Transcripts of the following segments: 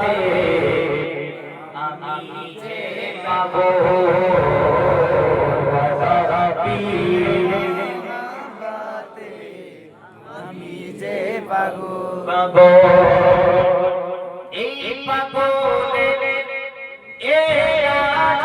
পাবে আমি যে পাবো। আমি যে পাগো পাবো। এই পাগো এ আজ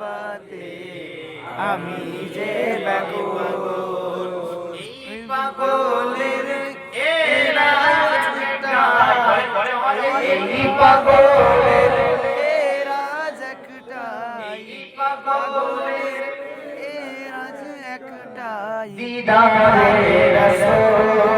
মহাব্বতে আমি যে ব্যাকুল। এই পাগলের এরা একটা। এই পাগলের এরা একটা। এই পাগলের এরা একটা। দিদারে রাসূল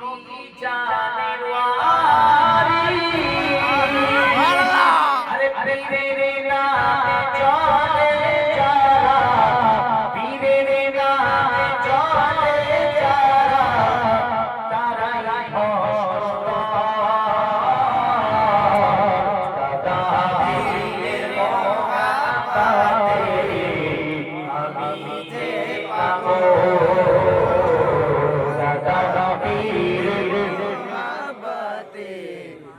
নবী জানের ওয়ারি। আরে পীরে নামে চলে যারা। পীরে নামে চলে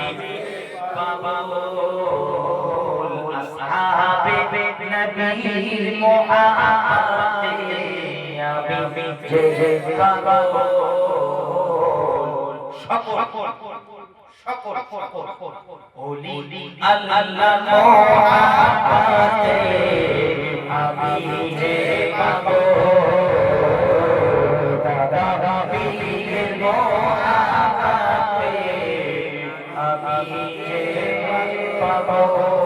আমি পাগল আসহাবে নবী মোহাব্বতে আমি যে পাগল সকল সকল সকল ওলি আল্লাহ পাবো Oh,